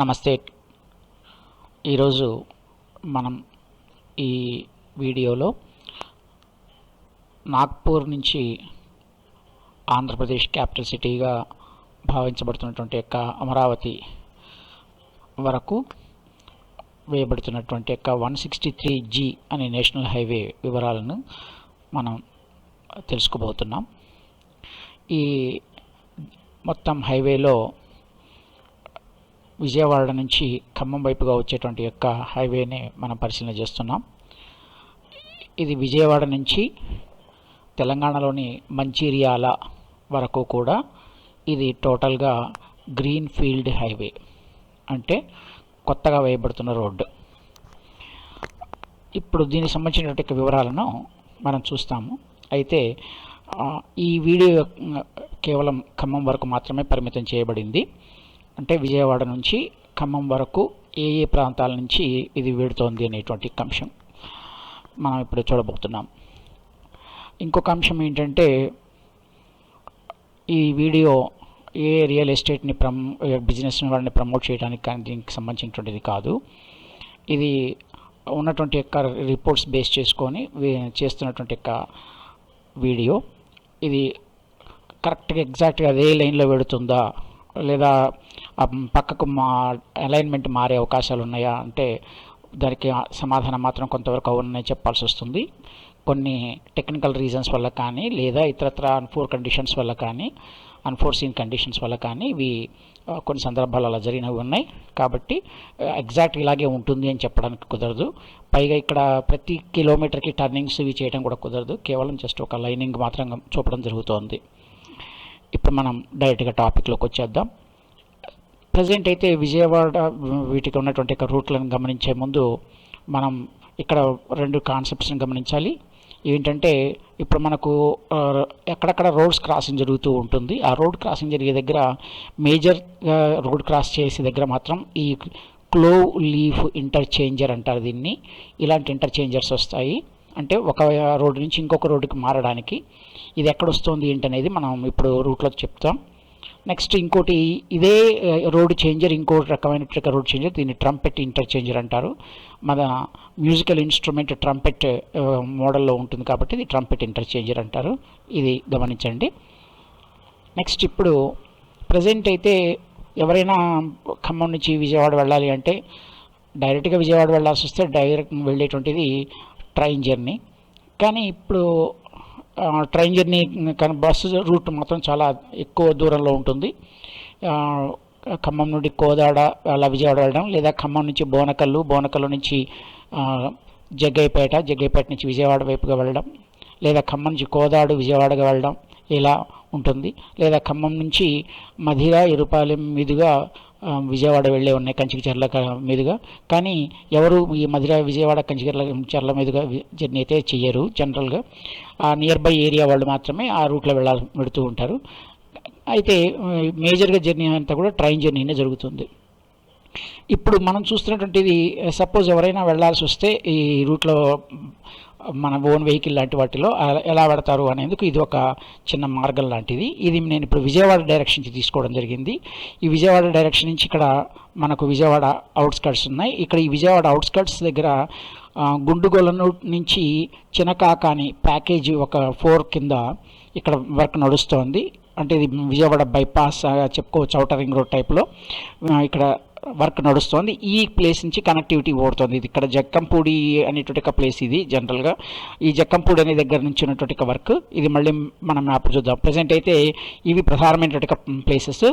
నమస్తే. ఈరోజు మనం ఈ వీడియోలో నాగ్పూర్ నుంచి ఆంధ్రప్రదేశ్ క్యాపిటల్ సిటీగా భావించబడుతున్నటువంటి యొక్క అమరావతి వరకు వేయబడుతున్నటువంటి యొక్క వన్ సిక్స్టీ త్రీ జీ అనే నేషనల్ హైవే వివరాలను మనం తెలుసుకోబోతున్నాం. ఈ మొత్తం హైవేలో విజయవాడ నుంచి ఖమ్మం వైపుగా వచ్చేటువంటి యొక్క హైవేని మనం పరిశీలన చేస్తున్నాం. ఇది విజయవాడ నుంచి తెలంగాణలోని మంచిర్యాల వరకు కూడా ఇది టోటల్గా గ్రీన్ ఫీల్డ్ హైవే అంటే కొత్తగా వేయబడుతున్న రోడ్డు. ఇప్పుడు దీనికి సంబంధించినటువంటి వివరాలను మనం చూస్తాము. అయితే ఈ వీడియో కేవలం ఖమ్మం వరకు మాత్రమే పరిమితం చేయబడింది. అంటే విజయవాడ నుంచి ఖమ్మం వరకు ఏ ఏ ప్రాంతాల నుంచి ఇది వీడుతోంది అనేటువంటి అంశం మనం ఇప్పుడు చూడబోతున్నాం. ఇంకొక అంశం ఏంటంటే ఈ వీడియో ఏ రియల్ ఎస్టేట్ని ప్రమ్ బిజినెస్ వాళ్ళని ప్రమోట్ చేయడానికి కానీ దీనికి సంబంధించినటువంటిది కాదు. ఇది ఉన్నటువంటి యొక్క రిపోర్ట్స్ బేస్ చేసుకొని చేస్తున్నటువంటి యొక్క వీడియో. ఇది కరెక్ట్గా ఎగ్జాక్ట్గా అదే లైన్లో పెడుతుందా లేదా పక్కకు మా అలైన్మెంట్ మారే అవకాశాలు ఉన్నాయా అంటే దానికి సమాధానం మాత్రం కొంతవరకు అవునని చెప్పాల్సి వస్తుంది. కొన్ని టెక్నికల్ రీజన్స్ వల్ల కానీ లేదా ఇతరత్ర అన్ఫోర్ కండిషన్స్ వల్ల కానీ అన్ఫోర్సీన్ కండిషన్స్ వల్ల కానీ ఇవి కొన్ని సందర్భాలు అలా జరిగినవి ఉన్నాయి. కాబట్టి ఎగ్జాక్ట్ ఇలాగే ఉంటుంది అని చెప్పడానికి కుదరదు. పైగా ఇక్కడ ప్రతి కిలోమీటర్కి టర్నింగ్స్ ఇవి చేయడం కూడా కుదరదు. కేవలం జస్ట్ ఒక లైనింగ్ మాత్రం చూపడం జరుగుతోంది. ఇప్పుడు మనం డైరెక్ట్గా టాపిక్లోకి వచ్చేద్దాం. ప్రజెంట్ అయితే విజయవాడ వీటికి ఉన్నటువంటి రూట్లను గమనించే ముందు మనం ఇక్కడ రెండు కాన్సెప్ట్స్ని గమనించాలి. ఏంటంటే ఇప్పుడు మనకు ఎక్కడక్కడ రోడ్స్ క్రాసింగ్ జరుగుతూ ఉంటుంది. ఆ రోడ్ క్రాసింగ్ జరిగే దగ్గర మేజర్ రోడ్ క్రాస్ చేసే దగ్గర మాత్రం ఈ క్లో లీఫ్ ఇంటర్చేంజర్ అంటారు దీన్ని. ఇలాంటి ఇంటర్చేంజర్స్ వస్తాయి. అంటే ఒక రోడ్డు నుంచి ఇంకొక రోడ్డుకి మారడానికి ఇది ఎక్కడ వస్తుంది ఏంటనేది మనం ఇప్పుడు రూట్లో చెప్తాం. నెక్స్ట్ ఇంకోటి ఇదే రోడ్ చేంజర్ ఇంకో రకమైన రోడ్ చేంజర్ దీన్ని ట్రంపెట్ ఇంటర్చేంజర్ అంటారు. మన మ్యూజికల్ ఇన్స్ట్రుమెంట్ ట్రంపెట్ మోడల్లో ఉంటుంది కాబట్టి ఇది ట్రంపెట్ ఇంటర్చేంజర్ అంటారు. ఇది గమనించండి. నెక్స్ట్ ఇప్పుడు ప్రజెంట్ అయితే ఎవరైనా ఖమ్మం నుంచి విజయవాడ వెళ్ళాలి అంటే డైరెక్ట్గా విజయవాడ వెళ్ళాల్సి వస్తే డైరెక్ట్ వెళ్ళేటువంటిది ట్రైన్ జర్నీ కానీ ఇప్పుడు ట్రైన్ జర్నీ కానీ బస్సు రూట్ మాత్రం చాలా ఎక్కువ దూరంలో ఉంటుంది. ఖమ్మం నుండి కోదాడ అలా విజయవాడ వెళ్ళడం లేదా ఖమ్మం నుంచి బోనకల్లు బోనకల్లు నుంచి జగ్గైపేట జగ్గైపేట నుంచి విజయవాడ వైపుగా వెళ్ళడం లేదా ఖమ్మం నుంచి కోదాడు విజయవాడగా వెళ్ళడం ఇలా ఉంటుంది. లేదా ఖమ్మం నుంచి మధిర ఇరుపాలెం మీదుగా విజయవాడ వెళ్ళే ఉన్నాయి కంచికిచర్ల మీదుగా. కానీ ఎవరు ఈ మధుర విజయవాడ కంచికర్ల చర్ల మీదుగా జర్నీ అయితే చెయ్యరు జనరల్గా. ఆ నియర్ బై ఏరియా వాళ్ళు మాత్రమే ఆ రూట్లో వెళ్ళాలి పెడుతూ ఉంటారు. అయితే మేజర్గా జర్నీ అంతా కూడా ట్రైన్ జర్నీనే జరుగుతుంది. ఇప్పుడు మనం చూస్తున్నటువంటిది సపోజ్ ఎవరైనా వెళ్ళాల్సి వస్తే ఈ రూట్లో మన ఓన్ వెహికల్ లాంటి వాటిలో అలా- ఎలా పెడతారు అనేందుకు ఇది ఒక చిన్న మార్గం లాంటిది. ఇది నేను ఇప్పుడు విజయవాడ డైరెక్షన్ నుంచి తీసుకోవడం జరిగింది. ఈ విజయవాడ డైరెక్షన్ నుంచి ఇక్కడ మనకు విజయవాడ అవుట్స్కట్స్ ఉన్నాయి. ఇక్కడ ఈ విజయవాడ అవుట్స్కట్స్ దగ్గర గుండుగోలను నుంచి నుంచి చినకాకాని ప్యాకేజీ ఒక ఫోర్ కింద ఇక్కడ వర్క్ నడుస్తోంది. అంటే ఇది విజయవాడ బైపాస్ చెప్పుకోవచ్చు అవుటర్ రింగ్ రోడ్ టైప్లో. ఇక్కడ వర్క్ నడుస్తోంది. ఈ ప్లేస్ నుంచి కనెక్టివిటీ ఓడుతుంది ఇది ఇక్కడ జక్కంపూడి అనేటువంటి ఒక ప్లేస్ ఇది జనరల్గా. ఈ జక్కంపూడి అనే దగ్గర నుంచి ఉన్నటువంటి ఒక వర్క్. ఇది మళ్ళీ మనం మ్యాప్ చూద్దాం. ప్రజెంట్ అయితే ఇవి ప్రధానమైనటువంటి ప్లేసెస్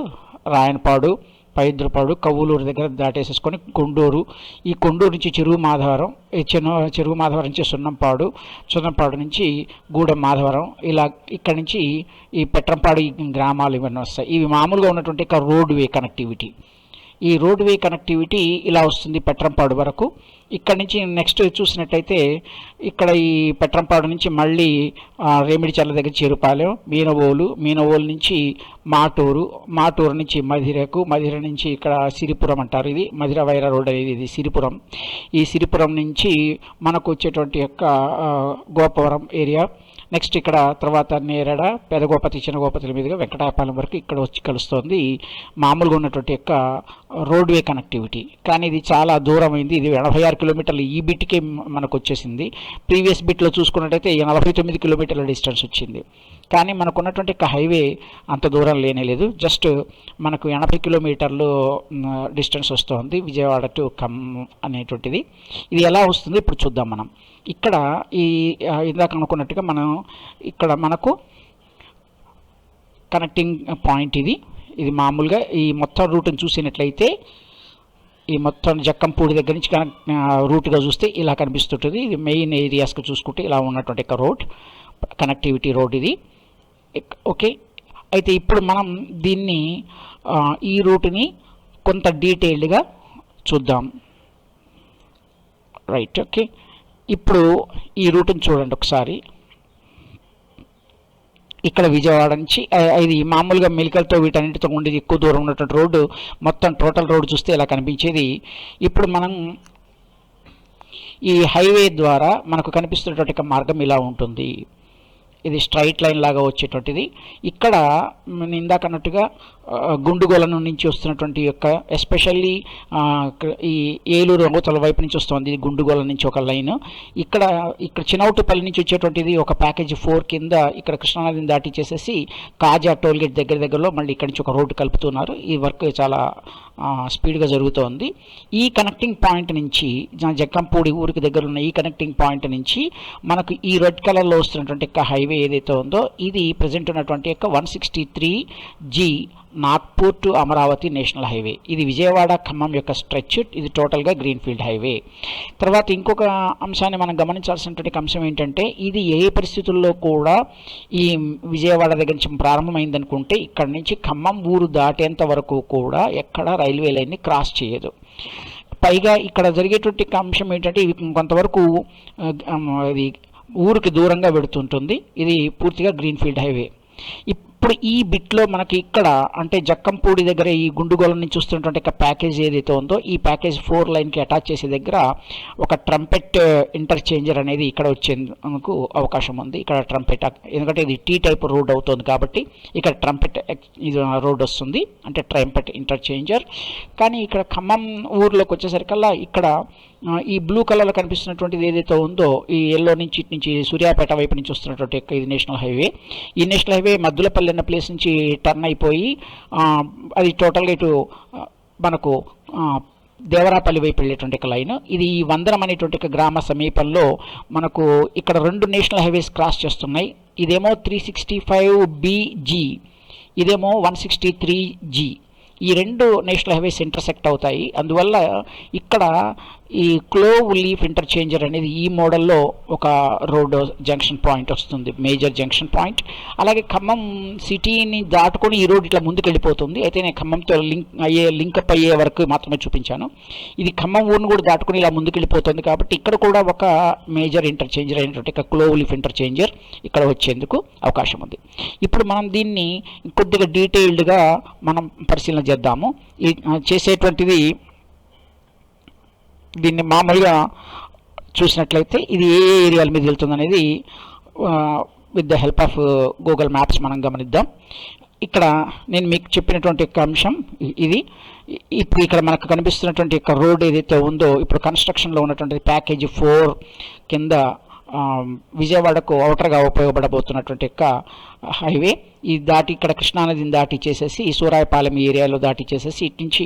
రాయనపాడు పైద్రపాడు కవ్వూలూరు దగ్గర దాటేసేసుకొని కొండూరు. ఈ కొండూరు నుంచి చెరువు మాధవరం ఈ చెరువు మాధవరం నుంచి సున్నంపాడు సున్నంపాడు నుంచి గూడెం మాధవరం ఇలా ఇక్కడ నుంచి ఈ పెట్రంపాడు గ్రామాలు ఇవన్నీ వస్తాయి. ఇవి మామూలుగా ఉన్నటువంటి ఒక రోడ్ వే కనెక్టివిటీ. ఈ రోడ్ వే కనెక్టివిటీ ఇలా వస్తుంది పెట్రంపాడు వరకు. ఇక్కడ నుంచి నెక్స్ట్ చూసినట్టయితే ఇక్కడ ఈ పెట్రంపాడు నుంచి మళ్ళీ రేమిడిచర్ల దగ్గర చేరుపాలెం మీనవోలు మీనవోలు నుంచి మాటూరు మాటూరు నుంచి మధిరకు మధిర నుంచి ఇక్కడ సిరిపురం అంటారు ఇది మధిర వైర రోడ్ అనేది ఇది సిరిపురం. ఈ సిరిపురం నుంచి మనకు వచ్చేటువంటి యొక్క గోపవరం ఏరియా నెక్స్ట్ ఇక్కడ తర్వాత నేరడ పెదగోపతి చిన్నగోపతుల మీదుగా వెంకటాయపాలెం వరకు ఇక్కడ వచ్చి కలుస్తోంది. మామూలుగా ఉన్నటువంటి యొక్క రోడ్వే కనెక్టివిటీ. కానీ ఇది చాలా దూరం అయింది ఇది ఎనభై ఆరు కిలోమీటర్లు ఈ బిట్కే మనకు వచ్చేసింది. ప్రీవియస్ బిట్లో చూసుకున్నట్టయితే నలభై తొమ్మిది కిలోమీటర్ల డిస్టెన్స్ వచ్చింది. కానీ మనకున్నటువంటి హైవే అంత దూరం లేనే లేదు. జస్ట్ మనకు ఎనభై కిలోమీటర్లు డిస్టెన్స్ వస్తుంది విజయవాడ టు కమ్ అనేటువంటిది. ఇది ఎలా వస్తుంది? ఇప్పుడు చూద్దాం మనం. ఇక్కడ ఈ ఇందాక అనుకున్నట్టుగా మనం ఇక్కడ మనకు కనెక్టింగ్ పాయింట్ ఇది. ఇది మామూలుగా ఈ మొత్తం రూట్ని చూసినట్లయితే ఈ మొత్తం జక్కంపూడి దగ్గర నుంచి కనెక్ట్ రూట్గా చూస్తే ఇలా కనిపిస్తుంటుంది. ఇది మెయిన్ ఏరియాస్కి చూసుకుంటే ఇలా ఉన్నటువంటి ఒక రోడ్ కనెక్టివిటీ రోడ్ ఇది. ఓకే అయితే ఇప్పుడు మనం దీన్ని ఈ రూట్ని కొంత డీటెయిల్డ్గా చూద్దాం. రైట్ ఓకే ఇప్పుడు ఈ రూట్ని చూడండి ఒకసారి. ఇక్కడ విజయవాడ నుంచి ఇది మామూలుగా మెలికలతో వీటన్నిటితో ఉండేది ఎక్కువ దూరం ఉన్నటువంటి రోడ్డు మొత్తం టోటల్ రోడ్డు చూస్తే ఇలా కనిపించేది. ఇప్పుడు మనం ఈ హైవే ద్వారా మనకు కనిపిస్తున్నటువంటి మార్గం ఇలా ఉంటుంది. ఇది స్ట్రైట్ లైన్ లాగా వచ్చేటువంటిది. ఇక్కడ నేను ఇందాక అన్నట్టుగా ఆ, గుండుగోల నుంచి వస్తున్నటువంటి యొక్క ఎస్పెషల్లీ ఈ ఏలూరు అవతల వైపు నుంచి వస్తుంది ఇది గుండుగోల నుంచి ఒక లైన్. ఇక్కడ ఇక్కడ చినౌటుపల్లి నుంచి వచ్చేటువంటిది ఒక ప్యాకేజ్ ఫోర్ కింద ఇక్కడ కృష్ణానదిని దాటి చేసేసి కాజా టోల్ గేట్ దగ్గర దగ్గరలో మళ్ళీ ఇక్కడ నుంచి ఒక రోడ్డు కలుపుతున్నారు. ఈ వర్క్ చాలా స్పీడ్గా జరుగుతోంది. ఈ కనెక్టింగ్ పాయింట్ నుంచి జగ్గంపూడి ఊరికి దగ్గర ఉన్న ఈ కనెక్టింగ్ పాయింట్ నుంచి మనకు ఈ రెడ్ కలర్లో వస్తున్నటువంటి యొక్క హైవే ఏదైతే ఉందో ఇది ప్రజెంట్ ఉన్నటువంటి యొక్క one sixty three G Nagpur to Amaravati national highway. ఇది విజయవాడ ఖమ్మం యొక్క స్ట్రెచ్ ఇది టోటల్గా గ్రీన్ఫీల్డ్ హైవే. తర్వాత ఇంకొక అంశాన్ని మనం గమనించాల్సినటువంటి అంశం ఏంటంటే ఇది ఏ పరిస్థితుల్లో కూడా ఈ విజయవాడ దగ్గర నుంచి ప్రారంభమైందనుకుంటే ఇక్కడ నుంచి ఖమ్మం ఊరు దాటేంత వరకు కూడా ఎక్కడ రైల్వే లైన్ని క్రాస్ చేయదు. పైగా ఇక్కడ జరిగేటువంటి అంశం ఏంటంటే ఇవి కొంతవరకు ఇది ఊరికి దూరంగా పెడుతుంటుంది ఇది పూర్తిగా గ్రీన్ఫీల్డ్ హైవే. ఇప్పుడు ఈ బిట్లో మనకి ఇక్కడ అంటే జక్కంపూడి దగ్గర ఈ గుండుగోళం నుంచి వస్తున్నటువంటి ఒక ప్యాకేజ్ ఏదైతే ఉందో ఈ ప్యాకేజ్ ఫోర్ లైన్కి అటాచ్ చేసే దగ్గర ఒక ట్రంపెట్ ఇంటర్చేంజర్ అనేది ఇక్కడ వచ్చేందుకు అవకాశం ఉంది. ఇక్కడ ట్రంపెట్ ఎందుకంటే ఇది టీ టైప్ రోడ్ అవుతుంది కాబట్టి ఇక్కడ ట్రంపెట్ ఇది రోడ్ వస్తుంది. అంటే ట్రంపెట్ ఇంటర్చేంజర్. కానీ ఇక్కడ ఖమ్మం ఊర్లోకి వచ్చేసరికల్లా ఇక్కడ ఈ బ్లూ కలర్లో కనిపిస్తున్నటువంటిది ఏదైతే ఉందో ఈ ఎల్లో నుంచి ఇటు నుంచి సూర్యాపేట వైపు నుంచి వస్తున్నటువంటి ఇది నేషనల్ హైవే ఈ నేషనల్ హైవే మద్దులపల్లి అన్న ప్లేస్ నుంచి టర్న్ అయిపోయి అది టోటల్గా ఇటు మనకు దేవరాపల్లి వైపు వెళ్ళేటువంటి ఒక లైన్ ఇది ఈ వందనం అనేటువంటి ఒక గ్రామ సమీపంలో మనకు ఇక్కడ రెండు నేషనల్ హైవేస్ క్రాస్ చేస్తున్నాయి. ఇదేమో త్రీ సిక్స్టీ ఫైవ్ బీజీ ఇదేమో వన్ సిక్స్టీ త్రీ జీ ఈ రెండు నేషనల్ హైవేస్ ఇంటర్సెక్ట్ అవుతాయి. అందువల్ల ఇక్కడ ఈ క్లోవ్ లీఫ్ ఇంటర్చేంజర్ అనేది ఈ మోడల్లో ఒక రోడ్ జంక్షన్ పాయింట్ వస్తుంది మేజర్ జంక్షన్ పాయింట్. అలాగే ఖమ్మం సిటీని దాటుకొని ఈ రోడ్ ఇట్లా ముందుకు వెళ్ళిపోతుంది అయితే నేను ఖమ్మంతో లింక్ అయ్యే లింకప్ అయ్యే వరకు మాత్రమే చూపించాను. ఇది ఖమ్మం ఊరిని కూడా దాటుకొని ఇలా ముందుకు వెళ్ళిపోతుంది కాబట్టి ఇక్కడ కూడా ఒక మేజర్ ఇంటర్చేంజర్ అయినటువంటి ఒక క్లోవ్ లీఫ్ ఇంటర్చేంజర్ ఇక్కడ వచ్చేందుకు అవకాశం ఉంది. ఇప్పుడు మనం దీన్ని కొద్దిగా డీటెయిల్డ్గా మనం పరిశీలన చేద్దాము. ఈ చేసేటువంటిది దీన్ని మామూలుగా చూసినట్లయితే ఇది ఏ ఏ ఏరియాల మీద వెళ్తుంది అనేది with the help of Google maps మనం గమనిద్దాం. ఇక్కడ నేను మీకు చెప్పినటువంటి యొక్క అంశం ఇది. ఇప్పుడు ఇక్కడ మనకు కనిపిస్తున్నటువంటి యొక్క రోడ్ ఏదైతే ఉందో ఇప్పుడు కన్స్ట్రక్షన్లో ఉన్నటువంటి ప్యాకేజీ ఫోర్ కింద విజయవాడకు అవుటర్గా ఉపయోగపడబోతున్నటువంటి యొక్క హైవే. ఈ దాటి ఇక్కడ కృష్ణానదిని దాటి చేసేసి ఈ సూరాయపాలెం ఏరియాలో దాటి చేసేసి ఇటు నుంచి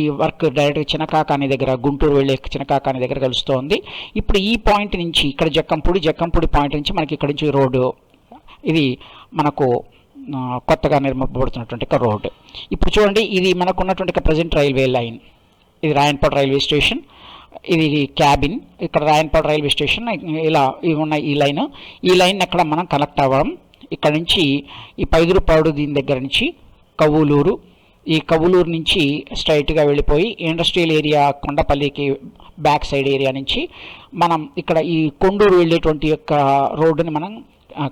ఈ వర్క్ డైరెక్ట్గా చినకాకాని దగ్గర గుంటూరు వెళ్ళే చినకాకాని దగ్గర కలుస్తోంది. ఇప్పుడు ఈ పాయింట్ నుంచి ఇక్కడ జక్కంపూడి జక్కంపూడి పాయింట్ నుంచి మనకి ఇక్కడ నుంచి రోడ్డు ఇది మనకు కొత్తగా నిర్మింపబడుతున్నటువంటి ఒక రోడ్ ఇప్పుడు చూడండి ఇది మనకున్నటువంటి ప్రజెంట్ రైల్వే లైన్. ఇది రాయన్పట్ రైల్వే స్టేషన్. ఇది క్యాబిన్ ఇక్కడ రాయన్పాడు రైల్వే స్టేషన్. ఇలా ఇవి ఉన్నాయి ఈ లైన్. ఈ లైన్ ఎక్కడ మనం కనెక్ట్ అవ్వడం. ఇక్కడ నుంచి ఈ పైదురుపాడు దీని దగ్గర నుంచి కవ్వూలూరు. ఈ కవులూరు నుంచి స్ట్రైట్గా వెళ్ళిపోయి ఇండస్ట్రియల్ ఏరియా కొండపల్లికి బ్యాక్ సైడ్ ఏరియా నుంచి మనం ఇక్కడ ఈ కొండూరు వెళ్ళేటువంటి యొక్క రోడ్డుని మనం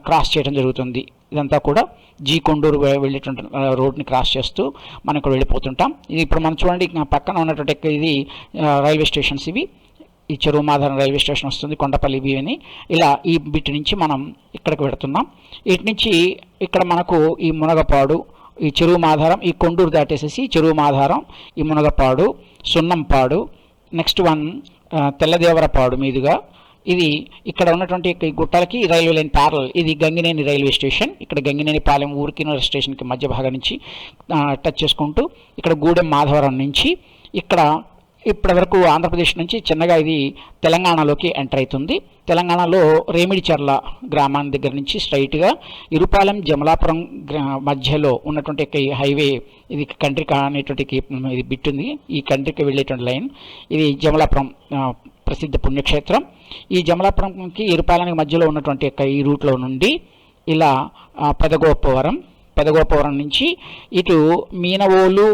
క్రాస్ చేయడం జరుగుతుంది. ఇదంతా కూడా జీ కొండూరు వెళ్ళేటువంటి రోడ్ని క్రాస్ చేస్తూ మనం ఇక్కడ వెళ్ళిపోతుంటాం. ఇది ఇప్పుడు మనం చూడండి పక్కన ఉన్నటువంటి ఇది రైల్వే స్టేషన్స్ ఇవి. ఈ చెరువు మాధవరం రైల్వే స్టేషన్ వస్తుంది కొండపల్లి బి అని. ఇలా ఈ బిట్ నుంచి మనం ఇక్కడికి పెడుతున్నాం ఇటు నుంచి ఇక్కడ మనకు ఈ మునగపాడు ఈ చెరువు మాధారం ఈ కొండూరు దాటేసేసి చెరువు మాధారం ఈ మునగపాడు సున్నంపాడు నెక్స్ట్ వన్ తెల్లదేవరపాడు మీదుగా ఇది ఇక్కడ ఉన్నటువంటి ఈ గుట్టలకి రైల్వే లైన్ ప్యారల్ ఇది గంగినేని రైల్వే స్టేషన్. ఇక్కడ గంగినేని పాలెం ఊరికి స్టేషన్కి మధ్య భాగం నుంచి టచ్ చేసుకుంటూ ఇక్కడ గూడెం మాధవరం నుంచి ఇక్కడ ఇప్పటి వరకు ఆంధ్రప్రదేశ్ నుంచి చిన్నగా ఇది తెలంగాణలోకి ఎంటర్ అవుతుంది. తెలంగాణలో రేమిడిచర్ల గ్రామాన్ని దగ్గర నుంచి స్ట్రైట్గా ఇరుపాలెం జమలాపురం గ్రా మధ్యలో ఉన్నటువంటి హైవే ఇది కంట్రిక అనేటువంటి ఇది బిట్టుంది. ఈ కంట్రికి వెళ్ళేటువంటి లైన్ ఇది జమలాపురం ప్రసిద్ధ పుణ్యక్షేత్రం. ఈ జమలాపురంకి ఇరుపాలెంకి మధ్యలో ఉన్నటువంటి యొక్క ఈ రూట్లో నుండి ఇలా పెదగోపవరం పెదగోపవరం నుంచి ఇటు మీనవోలు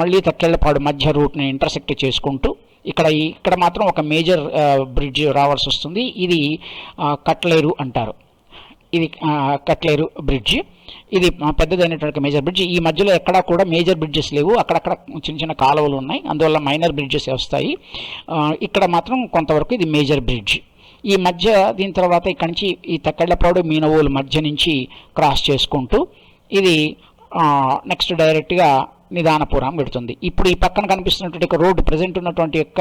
మళ్ళీ తక్కెళ్ళపాడు మధ్య రూట్ని ఇంటర్సెక్ట్ చేసుకుంటూ ఇక్కడ ఇక్కడ మాత్రం ఒక మేజర్ బ్రిడ్జ్ రావాల్సి వస్తుంది. ఇది కట్లేరు అంటారు. ఇది కట్లేరు బ్రిడ్జ్. ఇది పెద్దదైనటువంటి మేజర్ బ్రిడ్జ్ ఈ మధ్యలో ఎక్కడా కూడా మేజర్ బ్రిడ్జెస్ లేవు. అక్కడక్కడ చిన్న చిన్న కాలువలు ఉన్నాయి. అందువల్ల మైనర్ బ్రిడ్జెస్ వస్తాయి. ఇక్కడ మాత్రం కొంతవరకు ఇది మేజర్ బ్రిడ్జ్ ఈ మధ్య దీని తర్వాత ఇక్కడి నుంచి ఈ తక్కెళ్ళపాడు మీనవోలు మధ్య నుంచి క్రాస్ చేసుకుంటూ ఇది నెక్స్ట్ డైరెక్ట్గా నిదానపురం పెడుతుంది ఇప్పుడు ఈ పక్కన కనిపిస్తున్నటువంటి రోడ్డు ప్రజెంట్ ఉన్నటువంటి యొక్క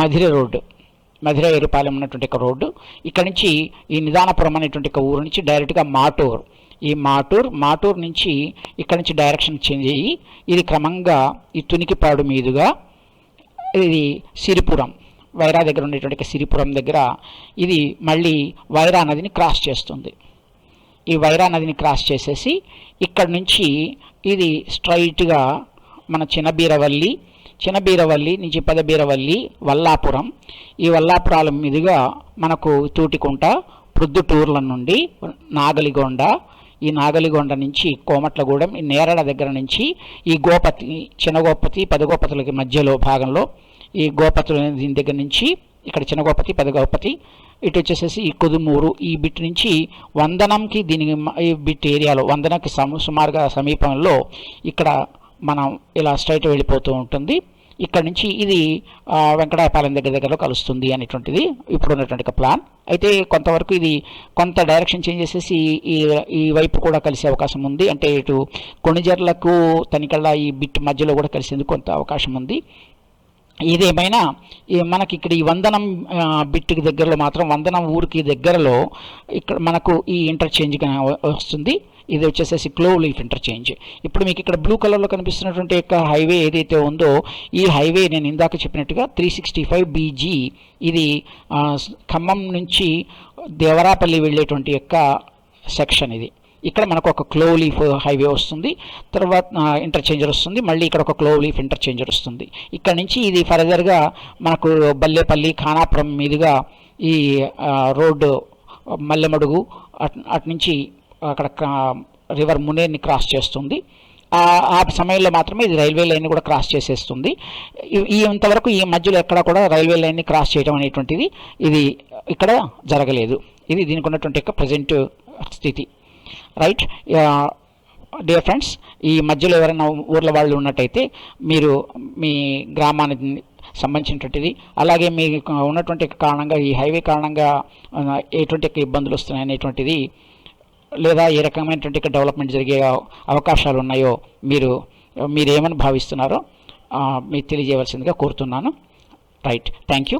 మధిర రోడ్డు. మధుర ఎరుపాలెం ఉన్నటువంటి ఒక రోడ్డు. ఇక్కడ నుంచి ఈ నిదానపురం అనేటువంటి ఒక ఊరు నుంచి డైరెక్ట్గా మాటూర్. ఈ మాటూర్ మాటూర్ నుంచి ఇక్కడ నుంచి డైరెక్షన్ చేంజ్ అయ్యి ఇది క్రమంగా ఈ తునికిపాడు మీదుగా ఇది సిరిపురం వైరా దగ్గర ఉండేటువంటి సిరిపురం దగ్గర ఇది మళ్ళీ వైరా నదిని క్రాస్ చేస్తుంది. ఈ వైరా నదిని క్రాస్ చేసేసి ఇక్కడ నుంచి ఇది స్ట్రైట్గా మన చిన్నబీరవల్లి చిన్నబీరవల్లి నుంచి పెదబీరవల్లి వల్లాపురం. ఈ వల్లాపురాల మీదుగా మనకు తూటికుంట ప్రొద్దుటూర్ల నుండి నాగలిగొండ ఈ నాగలిగొండ నుంచి కోమట్లగూడెం ఈ నేరడ దగ్గర నుంచి ఈ గోపతి చిన్నగోపతి పెదగోపతులకి మధ్యలో భాగంలో ఈ గోపతుల దీని దగ్గర నుంచి ఇక్కడ చిన్నగోపతి పెదగోపతి ఇటు వచ్చేసేసి ఈ కుదుమూరు ఈ బిట్ నుంచి వందనంకి దీనికి ఈ బిట్ ఏరియాలో వందనకి సమ సుమారుగా సమీపంలో ఇక్కడ మనం ఇలా స్ట్రైట్ వెళ్ళిపోతూ ఉంటుంది. ఇక్కడ నుంచి ఇది వెంకటాయపాలెం దగ్గర దగ్గరలో కలుస్తుంది అనేటువంటిది ఇప్పుడు ఉన్నటువంటి ప్లాన్ అయితే కొంతవరకు ఇది కొంత డైరెక్షన్ చేంజ్ చేసేసి ఈ ఈ వైపు కూడా కలిసే అవకాశం ఉంది. అంటే ఇటు కొణిజర్లకు తనికల్లా ఈ బిట్ మధ్యలో కూడా కలిసేందుకు కొంత అవకాశం ఉంది. ఏదేమైనా మనకి ఇక్కడ ఈ వందనం ఆ, బిట్కి దగ్గరలో మాత్రం వందనం ఊరికి దగ్గరలో ఇక్కడ మనకు ఈ ఇంటర్చేంజ్ వస్తుంది. ఇది వచ్చేసేసి క్లో లీఫ్ ఇంటర్చేంజ్ ఇప్పుడు మీకు ఇక్కడ బ్లూ కలర్లో కనిపిస్తున్నటువంటి యొక్క హైవే ఏదైతే ఉందో ఈ హైవే నేను ఇందాక చెప్పినట్టుగా త్రీ సిక్స్టీ ఫైవ్ బీజీ ఇది ఖమ్మం నుంచి దేవరాపల్లి వెళ్ళేటువంటి యొక్క సెక్షన్ ఇది. ఇక్కడ మనకు ఒక క్లో లీఫ్ హైవే వస్తుంది. తర్వాత ఇంటర్చేంజర్ వస్తుంది. మళ్ళీ ఇక్కడ ఒక క్లో లీఫ్ ఇంటర్చేంజర్ వస్తుంది. ఇక్కడ నుంచి ఇది ఫర్దర్గా మనకు బల్లేపల్లి ఖానాపురం మీదుగా ఈ రోడ్డు మల్లెమడుగు అటు అటు నుంచి అక్కడ రివర్ మునేర్ని క్రాస్ చేస్తుంది. ఆ సమయంలో మాత్రమే ఇది రైల్వే లైన్ కూడా క్రాస్ చేసేస్తుంది. ఈ- ఈ ఇంతవరకు ఈ మధ్యలో ఎక్కడ కూడా రైల్వే లైన్ని క్రాస్ చేయడం అనేటువంటిది ఇది ఇక్కడ జరగలేదు. ఇది దీనికి ఉన్నటువంటి యొక్క ప్రజెంట్ స్థితి. రైట్ డియర్ ఫ్రెండ్స్ ఈ మధ్యలో ఎవరైనా ఊర్ల వాళ్ళు ఉన్నట్టయితే మీరు మీ గ్రామానికి సంబంధించినటువంటిది అలాగే మీకు ఉన్నటువంటి కారణంగా ఈ హైవే కారణంగా ఎటువంటి ఇబ్బందులు వస్తున్నాయి అనేటువంటిది లేదా ఏ రకమైనటువంటి డెవలప్మెంట్ జరిగే అవకాశాలు ఉన్నాయో మీరు మీరేమని భావిస్తున్నారో మీరు తెలియజేయవలసిందిగా కోరుతున్నాను. Right thank you